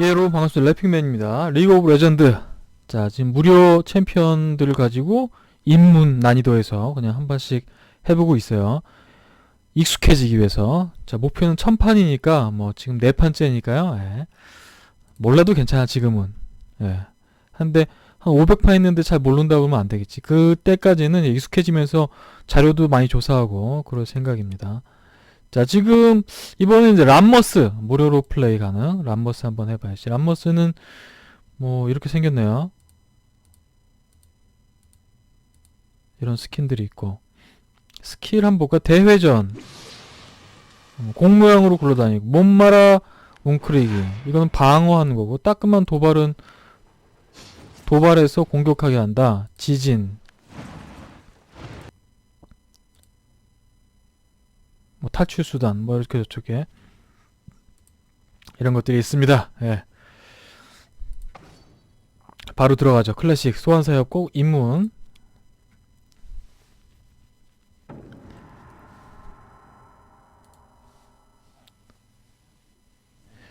예, 여러분 반갑습니다. 래핑맨입니다. 리그 오브 레전드. 자, 지금 무료 챔피언들을 가지고 입문 난이도에서 그냥 한 번씩 해보고 있어요. 익숙해지기 위해서. 자, 목표는 천판이니까 뭐 지금 네 판째니까요. 예. 몰라도 괜찮아 지금은. 예. 한데 한 500판 했는데 잘 모른다고 그러면 안 되겠지. 그때까지는 익숙해지면서 자료도 많이 조사하고 그럴 생각입니다. 자, 지금 이번엔 이제 람머스 무료로 플레이 가능. 람머스 한번 해봐야지. 람머스는 뭐 이렇게 생겼네요. 이런 스킨들이 있고 스킬 한번 볼까? 대회전 어, 공 모양으로 굴러다니고 몸마라 웅크리기 이거는 방어하는 거고 따끔한 도발은 도발해서 공격하게 한다. 지진 뭐 탈출 수단 뭐 이렇게 저쪽에 이런 것들이 있습니다. 예. 바로 들어가죠. 클래식 소환사역 꼭 입문.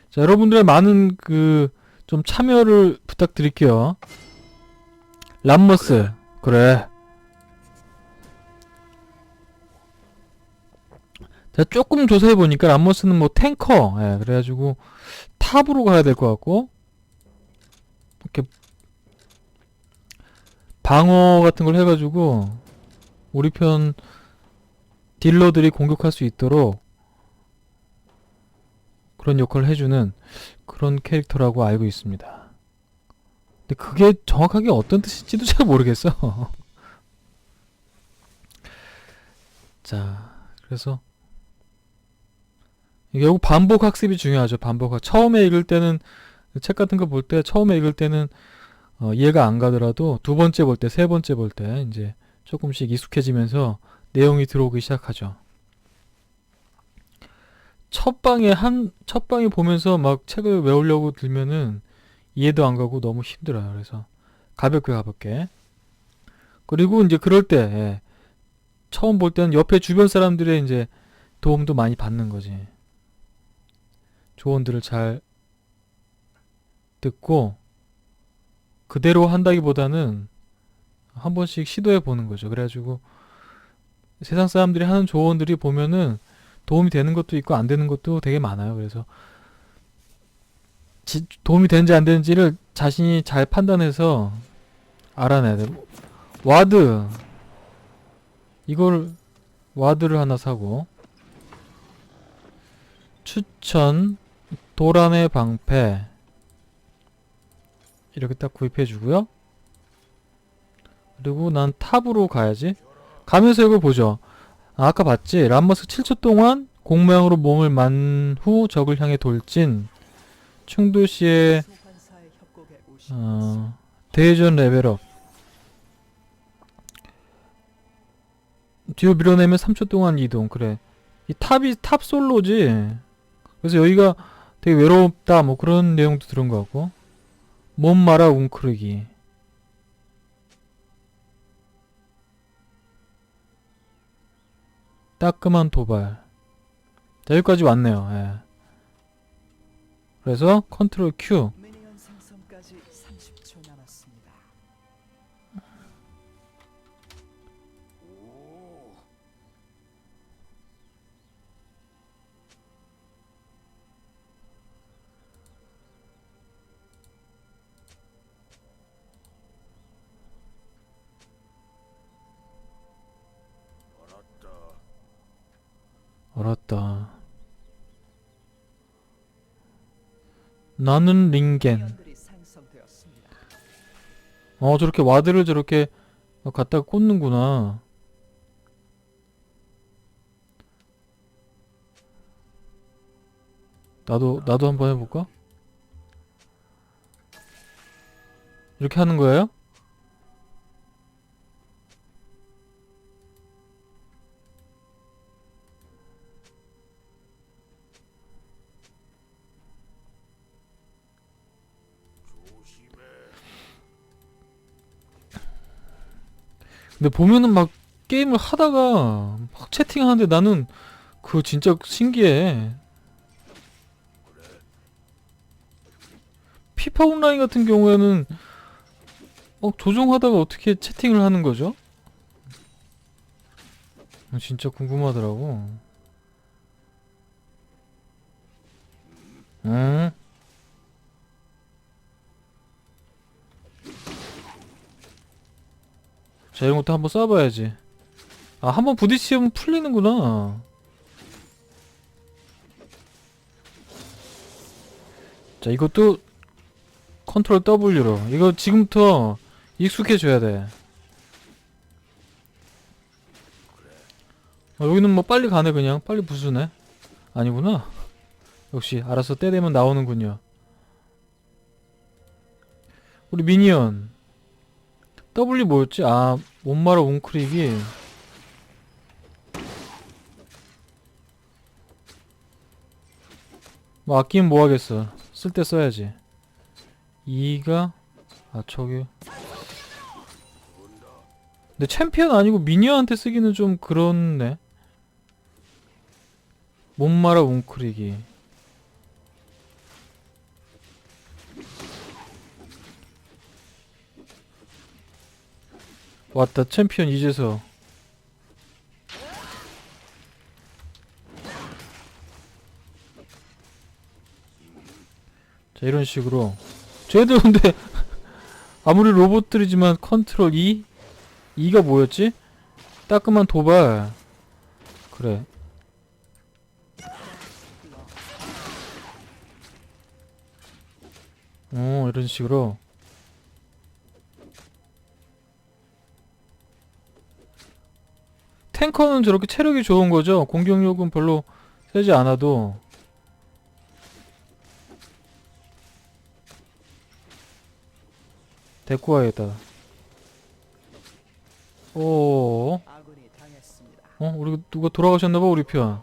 자, 여러분들의 많은 그 좀 참여를 부탁드릴게요. 람머스. 그래. 제가 조금 조사해 보니까 람머스는 뭐 탱커, 예, 그래가지고 탑으로 가야 될 것 같고 이렇게 방어 같은 걸 해가지고 우리 편 딜러들이 공격할 수 있도록 그런 역할을 해주는 그런 캐릭터라고 알고 있습니다. 근데 그게 정확하게 어떤 뜻인지도 잘 모르겠어. 자, 그래서 결국 반복 학습이 중요하죠. 반복 학 처음에 읽을 때는 책 같은 거 볼 때 처음에 읽을 때는 어, 이해가 안 가더라도 두 번째 볼 때, 세 번째 볼 때 이제 조금씩 익숙해지면서 내용이 들어오기 시작하죠. 첫 방에 한 첫 방에 보면서 막 책을 외우려고 들면은 이해도 안 가고 너무 힘들어요. 그래서 가볍게 가볍게. 그리고 이제 그럴 때 예, 처음 볼 때는 옆에 주변 사람들의 이제 도움도 많이 받는 거지. 조언들을 잘 듣고 그대로 한다기보다는 한 번씩 시도해 보는 거죠. 그래가지고 세상 사람들이 하는 조언들이 보면은 도움이 되는 것도 있고 안 되는 것도 되게 많아요. 그래서 지- 도움이 되는지 안 되는지를 자신이 잘 판단해서 알아내야 돼. 와드 이걸 와드를 하나 사고 추천 도란의 방패 이렇게 딱 구입해 주고요. 그리고 난 탑으로 가야지. 가면서 이걸 보죠. 아, 아까 봤지? 람머스 7초 동안 공 모양으로 몸을 만 후 적을 향해 돌진. 충도시의 어, 대전 레벨업. 뒤로 밀어내면 3초 동안 이동. 그래. 이 탑이 탑 솔로지. 그래서 여기가 되게 외롭다. 뭐 그런 내용도 들은 것 같고. 몸 말아 웅크르기. 따끔한 도발. 자, 여기까지 왔네요. 예. 그래서 컨트롤 Q. 나는 링겐. 어, 저렇게 와드를 저렇게 갖다가 꽂는구나. 나도, 나도 한번 해볼까? 이렇게 하는 거예요? 근데 보면은 막 게임을 하다가 막 채팅하는데 나는 그거 진짜 신기해. 피파 온라인 같은 경우에는 어, 조종하다가 어떻게 채팅을 하는 거죠? 어, 진짜 궁금하더라고. 음. 자, 이런 것도 한번 쏴봐야지. 아, 한번 부딪히면 풀리는구나. 자, 이것도 컨트롤 W로. 이거 지금부터 익숙해져야 돼. 어, 여기는 뭐 빨리 가네, 그냥. 빨리 부수네. 아니구나. 역시, 알아서 때 되면 나오는군요. 우리 미니언. W 뭐였지? 아, 못말아 웅크릭이. 뭐 아끼면 뭐 하겠어. 쓸 때 써야지. 2가 아 저기 근데 챔피언 아니고 미니언한테 쓰기는 좀 그렇네. 못말아 웅크리기. 왔다 챔피언 이제서. 자 이런 식으로. 쟤들 근데 아무리 로봇들이지만 컨트롤 E? E가 뭐였지? 따끔한 도발. 그래. 어 이런 식으로 탱커는 저렇게 체력이 좋은 거죠 공격력은 별로 세지 않아도 데리고 와야겠다. 오. 어, 우리 누가 돌아가셨나봐 우리 편.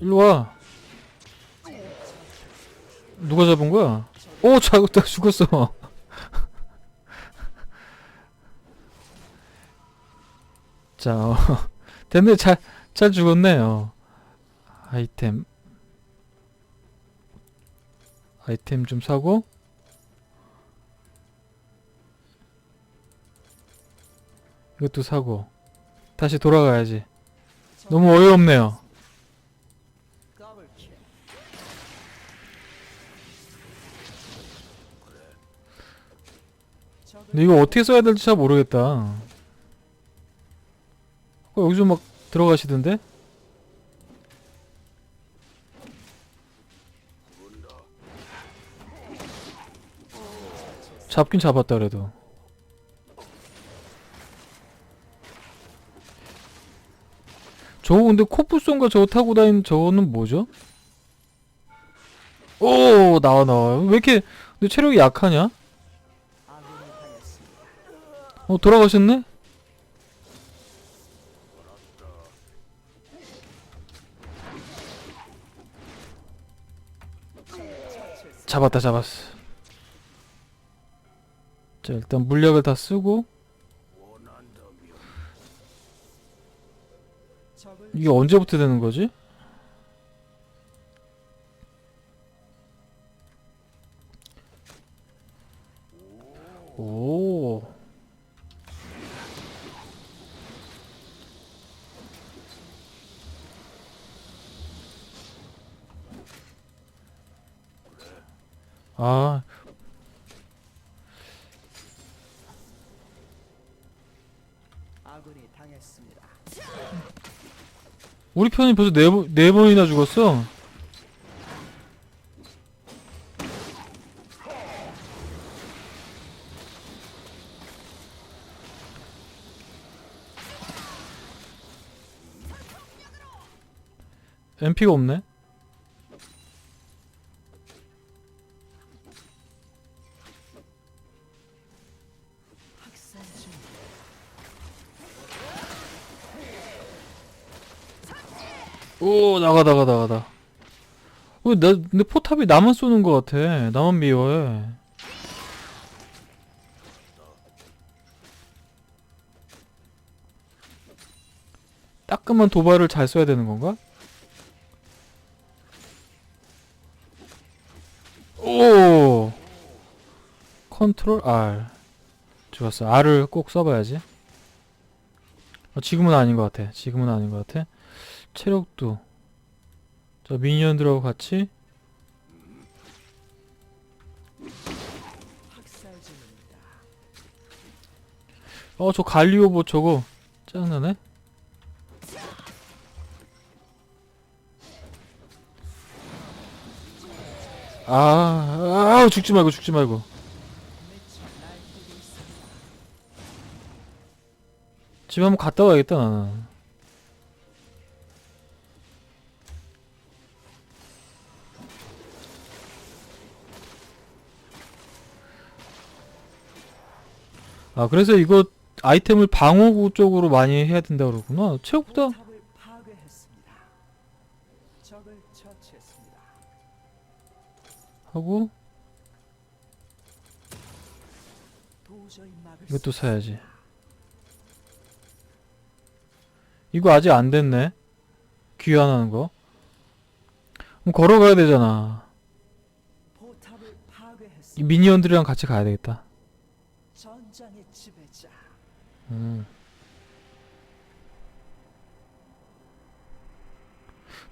일로 와. 누가 잡은 거야? 오, 자, 나 죽었어. 자, 어, 됐네, 잘, 잘 죽었네요. 아이템. 아이템 좀 사고. 이것도 사고. 다시 돌아가야지. 너무 어이없네요. 근데 이거 어떻게 써야 될지 잘 모르겠다. 어, 여기서 막 들어가시던데? 잡긴 잡았다 그래도. 저거 근데 코프송가 저거 타고 다니는 저거는 뭐죠? 오 나와 나와 왜 이렇게 근데 체력이 약하냐? 어 돌아가셨네? 잡았다 잡았어 자 일단 물약을 다 쓰고 이게 언제부터 되는 거지? 오 아, 아군이 당했습니다. 우리 편이 벌써 네, 번- 네 번이나 죽었어. MP가 없네. 나가 나가 나가다. 왜 나 근데 포탑이 나만 쏘는 것 같아. 나만 미워해. 따끔한 도발을 잘 써야 되는 건가? 오! 컨트롤 R. 좋았어. R을 꼭 써봐야지. 어, 지금은 아닌 것 같아. 지금은 아닌 것 같아. 체력도. 자, 미니언들하고 같이. 어, 저 갈리오보 저거. 짜증나네? 아, 아, 죽지 말고, 죽지 말고. 집에 한번 갔다 와야겠다, 나는. 아, 그래서 이거 아이템을 방어구 쪽으로 많이 해야 된다 그러구나. 처치했습니다. 하고 이것도 수 사야지. 이거 아직 안 됐네. 귀환하는 거. 그럼 걸어가야 되잖아. 미니언들이랑 같이 가야 되겠다. 전장의 지배자. 음.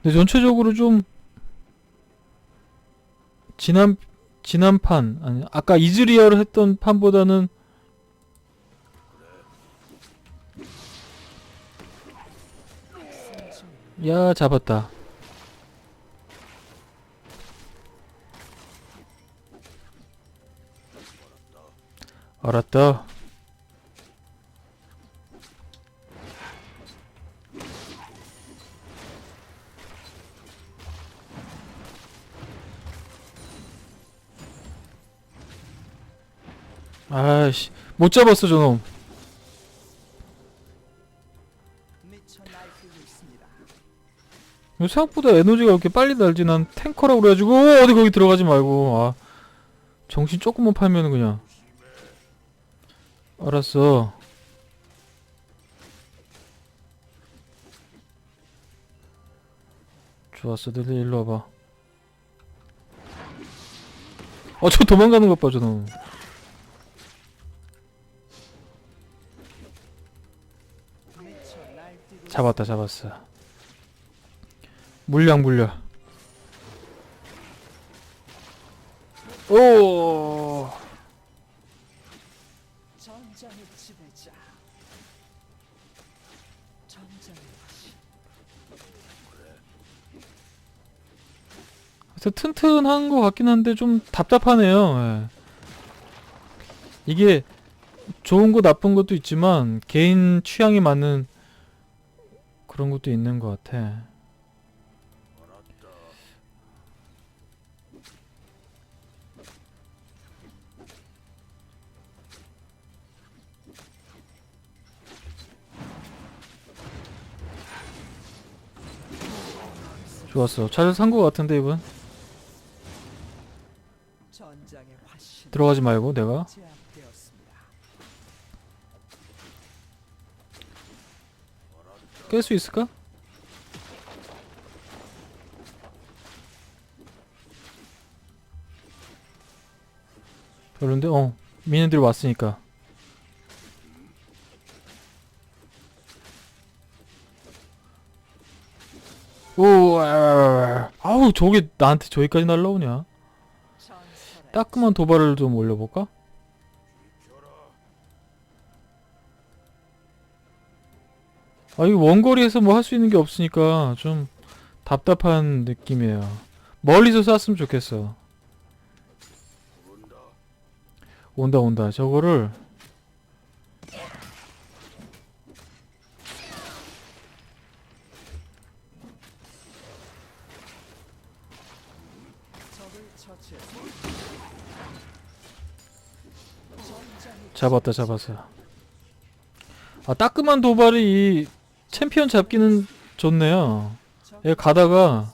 근데 전체적으로 좀 지난 지난 판 아니 아까 이즈리얼을 했던 판보다는. 야 잡았다. 알았다. 못 잡았어 저놈. 생각보다 에너지가 이렇게 빨리 날지 난 탱커라고 그래가지고 어, 어디 거기 들어가지 말고. 아 정신 조금만 팔면은 그냥. 알았어. 좋았어 너들 일로 와봐. 어저 도망가는 것봐 저놈 잡았다 잡았어 물량 물량 오. 그래서 튼튼한 것 같긴 한데 좀 답답하네요. 예. 이게 좋은 거 나쁜 것도 있지만 개인 취향에 맞는 그런 것도 있는 것 같아. 좋았어. 잘 산 것 같은데 이분. 들어가지 말고 내가 깰 수 있을까? 별론데? 어 미니들이 왔으니까 오 아, 아우 저게 나한테 저기까지 날라오냐 따끔한 도발을 좀 올려볼까? 아 이거 원거리에서 뭐 할 수 있는 게 없으니까 좀 답답한 느낌이에요. 멀리서 쐈으면 좋겠어. 온다 온다. 저거를 잡았다 잡았어. 아 따끔한 도발이 이 챔피언 잡기는 좋네요. 얘 가다가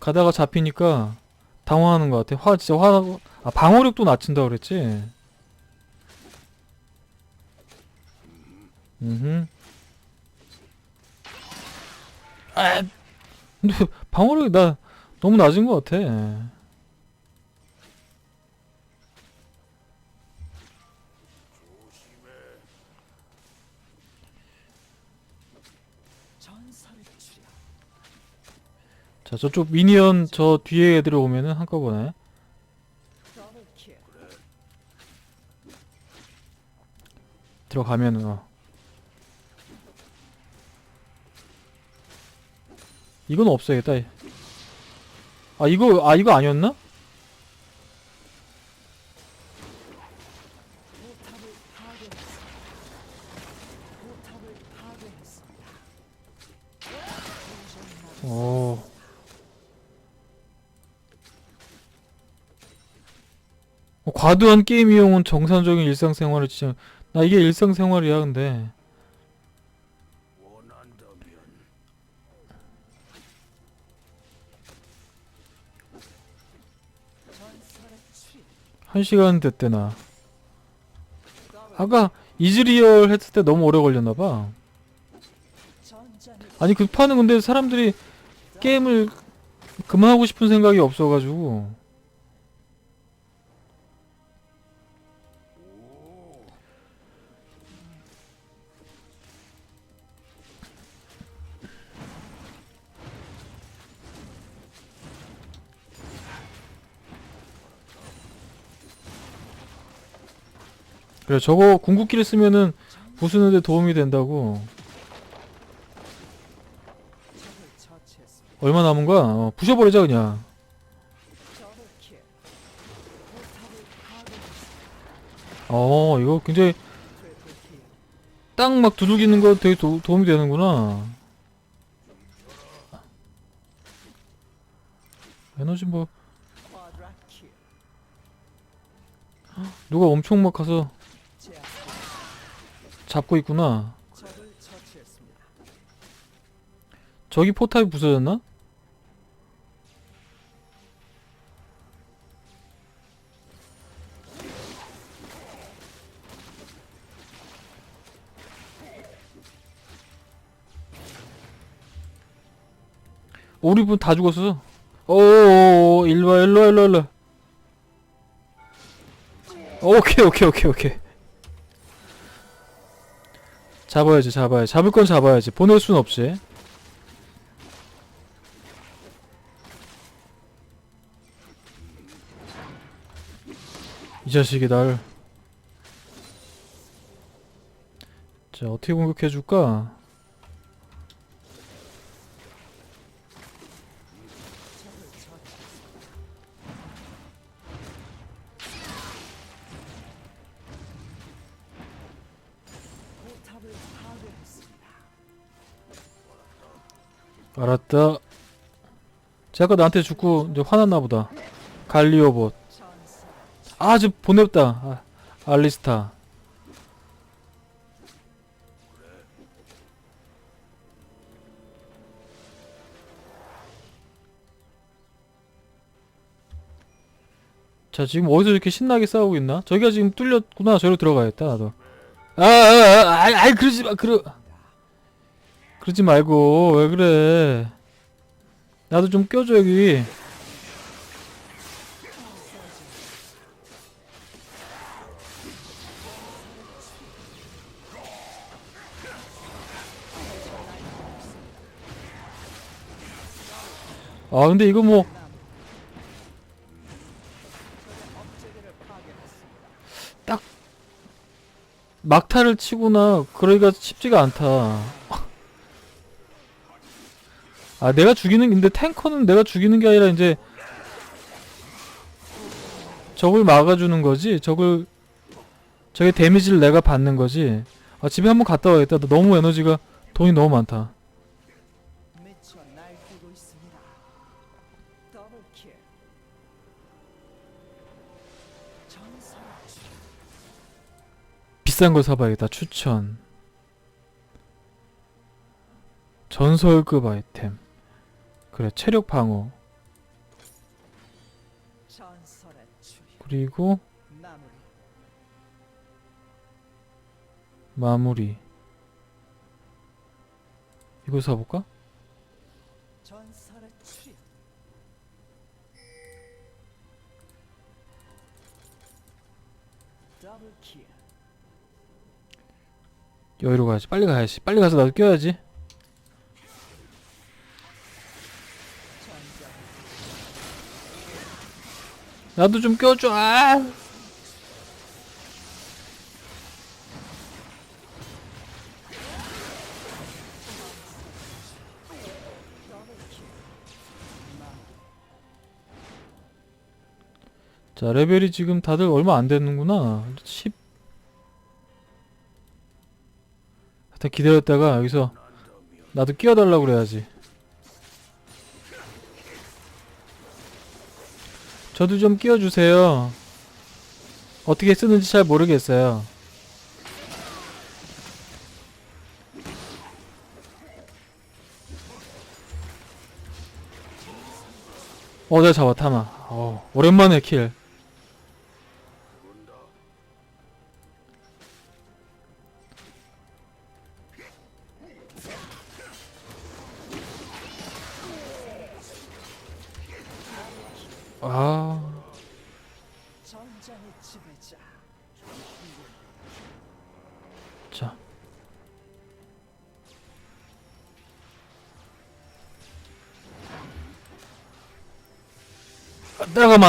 가다가 잡히니까 당황하는 것 같아. 화 진짜 화나고 아 방어력도 낮춘다 그랬지. 음. 아, 근데 방어력이 나 너무 낮은 것 같아. 자, 저쪽 미니언 저 뒤에 애들 오면은 한꺼번에 들어가면은 어. 이건 없어야겠다. 아 이거 아 이거 아니었나? 과도한 게임 이용은 정상적인 일상생활을 지장. 나 이게 일상생활이야 근데. 한 시간 됐대 나. 더블 아까 이즈리얼 했을 때 너무 오래 걸렸나 봐. 전장의 아니 그 판은 근데 사람들이 게임을 그만하고 싶은 생각이 없어가지고. 그래 저거 궁극기를 쓰면은 부수는데 도움이 된다고. 얼마 남은 거야? 어, 부셔버리자 그냥. 어 이거 굉장히 딱 막 두들기는 거 되게 도, 도움이 되는구나. 에너지 뭐 누가 엄청 막 가서 잡고 있구나. 저기 포탑이 부서졌나? 우리 분 다 죽었어. 오오오 일로와 일로와 일로와 일로와. 오케이 오케이 오케이 오케이. 잡아야지 잡아야지 잡을 건 잡아야지 보낼 순 없지. 이 자식이 날. 자, 어떻게 공격해줄까? 알았다. 제가 나한테 죽고 이제 화났나 보다. 갈리오봇. 아, 저 보냈다. 아, 알리스타. 자, 지금 어디서 이렇게 신나게 싸우고 있나? 저기가 지금 뚫렸구나. 저기로 들어가야겠다, 나도. 아, 아, 아, 아이, 아이, 그러지 마, 그러, 그러지 말고, 왜 그래. 나도 좀 껴줘, 여기. 아, 근데 이거 뭐, 파괴했습니다 막타를 치거나 그러기가 쉽지가 않다. 아 내가 죽이는 근데 탱커는 내가 죽이는 게 아니라 이제 적을 막아주는 거지. 적을 적의 데미지를 내가 받는 거지. 아 집에 한번 갔다 와야겠다. 나 너무 에너지가 돈이 너무 많다. 비싼 걸 사봐야겠다. 추천. 전설급 아이템. 그래 체력 방어 그리고 마무리. 이거 사볼까? 여기로 가야지. 빨리 가야지. 빨리 가서 나도 껴야지. 나도 좀 껴줘. 아! 자, 레벨이 지금 다들 얼마 안 됐는구나. 10. 하여튼 기다렸다가 여기서 나도 끼워달라고 그래야지. 저도 좀 끼워주세요. 어떻게 쓰는지 잘 모르겠어요. 어, 내가 잡아, 타마. 어, 오랜만에 킬.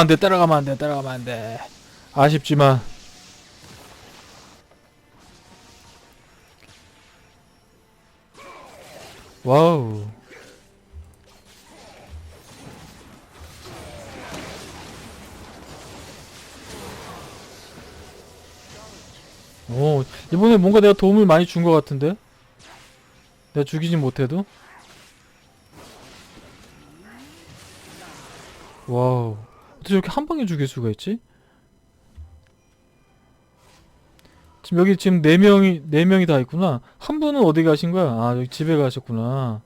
따라가면 안 돼, 따라가면 안 돼, 따라가면 안 돼. 아쉽지만. 와우. 오, 이번에 뭔가 내가 도움을 많이 준 것 같은데? 내가 죽이진 못해도? 와우. 어떻게 저렇게 한 방에 죽일 수가 있지? 지금 여기 지금 네 명이, 네 명이 다 있구나. 한 분은 어디 가신 거야? 아, 여기 집에 가셨구나.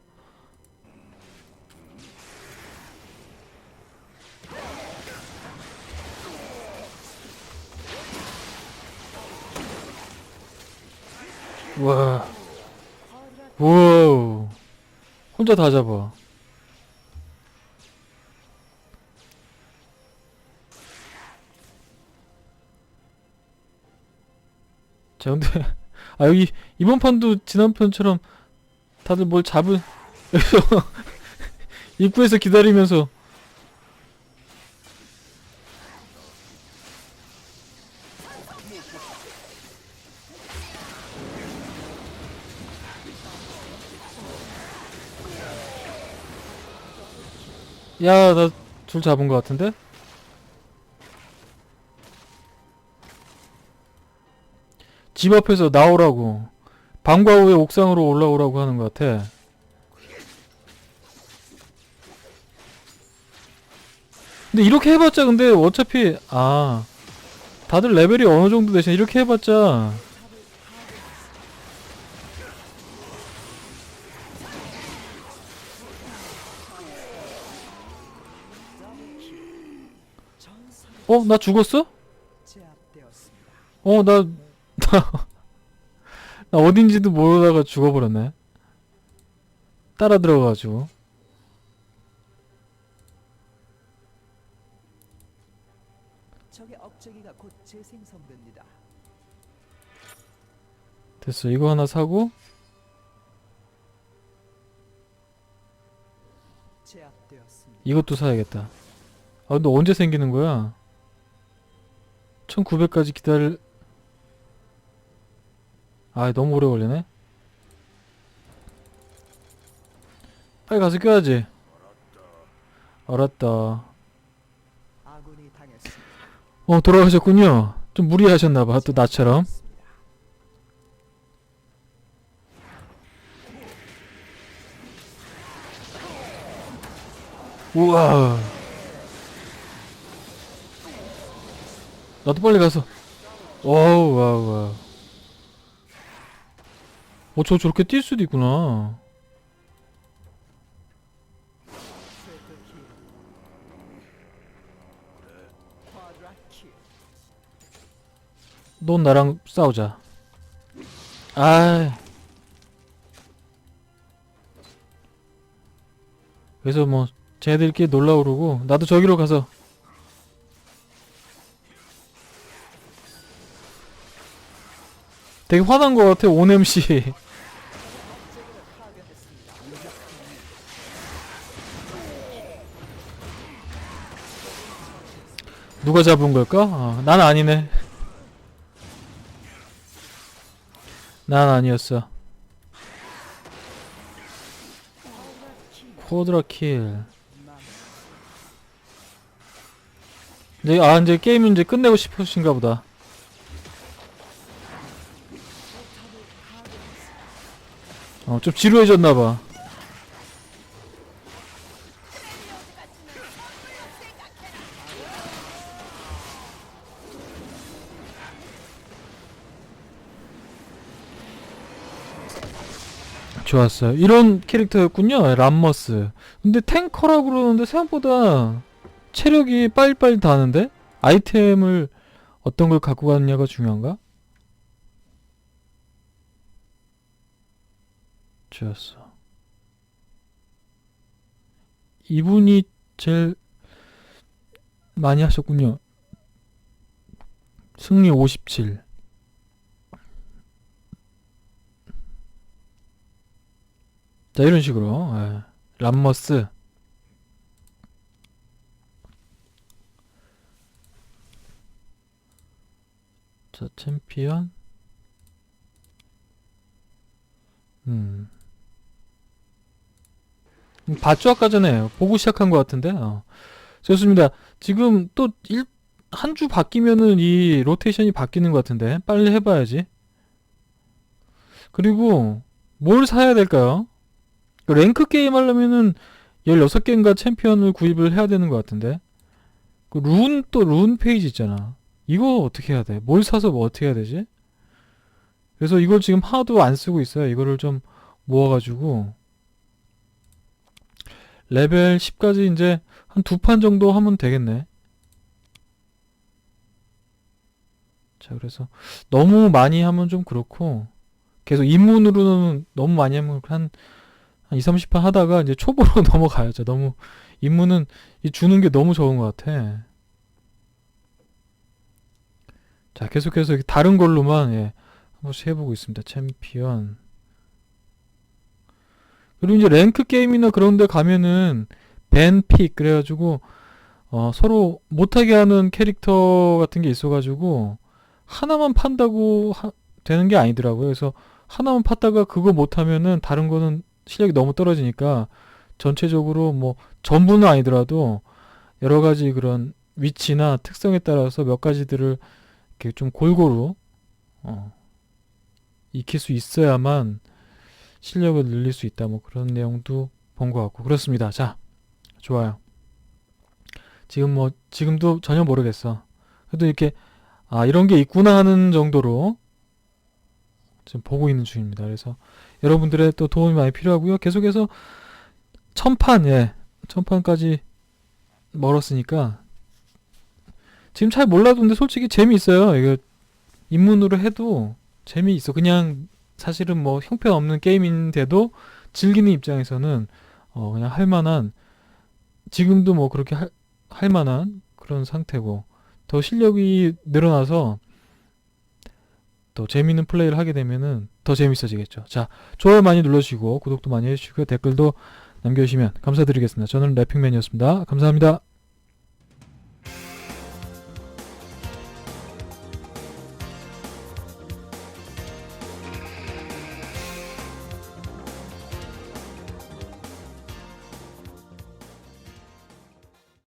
와. 우와우. 혼자 다 잡아. 자, 근데, 아, 여기, 이번 판도 지난 편처럼 다들 뭘 잡은, 입구에서 기다리면서, 야, 나줄 잡은 것 같은데? 집 앞에서 나오라고. 방과 후에 옥상으로 올라오라고 하는 것 같아. 근데 이렇게 해봤자 근데 어차피 아 다들 레벨이 어느 정도 되시나 이렇게 해봤자 어 나 죽었어? 어 나 나, 나 어딘지도 모르다가 죽어버렸네. 따라 들어가가지고. 적의 억제기가 곧 재생성됩니다. 됐어. 이거 하나 사고 제압되었습니다. 이것도 사야겠다. 아 근데 언제 생기는 거야? 1900까지 기다릴 아 너무 오래 걸리네. 빨리 가서 껴야지. 알았다. 어 돌아가셨군요. 좀 무리하셨나봐. 또 나처럼. 우와. 나도 빨리 가서. 와우, 와우, 와우. 어, 저 저렇게 뛸 수도 있구나. 넌 나랑 싸우자. 아, 그래서 뭐 쟤들끼리 놀라 오르고 나도 저기로 가서 되게 화난 것 같아 오냄씨 누가 잡은 걸까? 어, 난 아니네. 난 아니었어. 쿼드라 킬. 이제 아 이제 게임 이제 끝내고 싶으신가 보다. 어 좀 지루해졌나 봐 좋았어요 이런 캐릭터였군요 람머스 근데 탱커라고 그러는데 생각보다 체력이 빨리빨리 다는데 아이템을 어떤 걸 갖고 갔냐가 중요한가? 좋았어. 이분이 제일 많이 하셨군요. 승리 57. 자, 이런 식으로. 예. 람머스. 자, 챔피언. 음. 음, 봤죠 아까 전에 보고 시작한 것 같은데 어. 좋습니다 지금 또한주 바뀌면은 이 로테이션이 바뀌는 것 같은데 빨리 해봐야지 그리고 뭘 사야 될까요 그 랭크 게임 하려면은 16개인가 챔피언을 구입을 해야 되는 것 같은데 그 룬 또 룬 페이지 있잖아 이거 어떻게 해야 돼? 뭘 사서 뭐 어떻게 해야 되지? 그래서 이걸 지금 하나도 안 쓰고 있어요. 이거를 좀 모아가지고 레벨 10까지 이제 한 두 판 정도 하면 되겠네. 자, 그래서 너무 많이 하면 좀 그렇고 계속 입문으로는 너무 많이 하면 한, 한 2, 30판 하다가 이제 초보로 넘어가야죠. 너무 입문은 이 주는 게 너무 적은 것 같아. 자, 계속해서 다른 걸로만 예, 한 번씩 해보고 있습니다. 챔피언. 그리고 이제 랭크 게임이나 그런 데 가면은 밴픽 그래가지고 어, 서로 못하게 하는 캐릭터 같은 게 있어가지고 하나만 판다고 하- 되는 게 아니더라고요. 그래서 하나만 팠다가 그거 못하면은 다른 거는 실력이 너무 떨어지니까 전체적으로 뭐 전부는 아니더라도 여러 가지 그런 위치나 특성에 따라서 몇 가지들을 이렇게 좀 골고루 어, 익힐 수 있어야만 실력을 늘릴 수 있다. 뭐 그런 내용도 본 것 같고 그렇습니다. 자, 좋아요. 지금 뭐 지금도 전혀 모르겠어. 그래도 이렇게 아 이런 게 있구나 하는 정도로 지금 보고 있는 중입니다. 그래서 여러분들의 또 도움이 많이 필요하고요. 계속해서 천판 예 천판까지 멀었으니까 지금 잘 몰라도 근데 솔직히 재미있어요. 이거 입문으로 해도 재미있어. 그냥 사실은 뭐 형편없는 게임인데도 즐기는 입장에서는 어 그냥 할 만한 지금도 뭐 그렇게 할, 할 만한 그런 상태고 더 실력이 늘어나서 또 재미있는 플레이를 하게 되면은 더 재밌어지겠죠. 자, 좋아요 많이 눌러주시고 구독도 많이 해주시고요. 댓글도 남겨주시면 감사드리겠습니다. 저는 래핑맨이었습니다. 감사합니다.